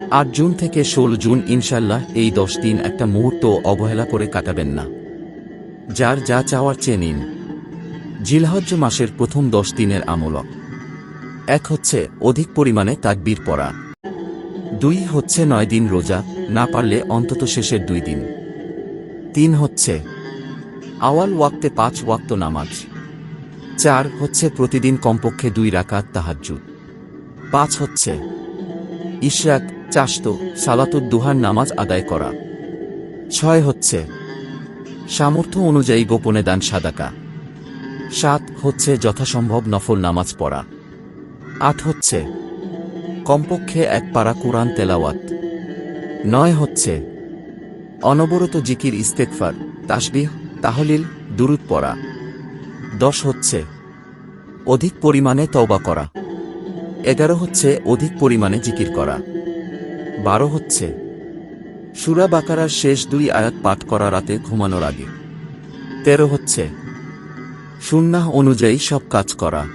আট জুন থেকে ষোলো জুন ইনশাল্লাহ এই দশ দিন একটা মুহূর্ত অবহেলা করে কাটাবেন না। যার যা চাওয়ার চেয়ে নিন। জিলহজ্জ মাসের প্রথম দশ দিনের আমলক। এক হচ্ছে অধিক পরিমাণে তাকবির পড়া। দুই হচ্ছে নয় দিন রোজা, না পারলে অন্তত শেষের দুই দিন। তিন হচ্ছে আওয়াল ওয়াক্তে পাঁচ ওয়াক্ত নামাজ। চার হচ্ছে প্রতিদিন কমপক্ষে দুই রাকাত তাহাজ্জুদ। পাঁচ হচ্ছে ইশরাক চাষ্ট সালাতুদ দুহার নামাজ আদায় করা। ছয় হচ্ছে, সামর্থ্য অনুযায়ী গোপনে দান সাদাকা। সাত হচ্ছে, যথাসম্ভব নফল নামাজ পড়া। আট হচ্ছে, কমপক্ষে এক পারা কোরআন তেলাওয়াত। নয় হচ্ছে, অনবরত জিকির ইস্তেকফার তাসবিহ, তাহলিল, দুরুদ পড়া। দশ হচ্ছে, অধিক পরিমাণে তওবা করা। এগারো হচ্ছে, অধিক পরিমাণে জিকির করা। বারো হচ্ছে। সুরা বাকারার শেষ দুই আয়াত পাঠ করা রাতে ঘুমানোর আগে। তেরো হচ্ছে। সুন্নাহ অনুযায়ী সব কাজ করা।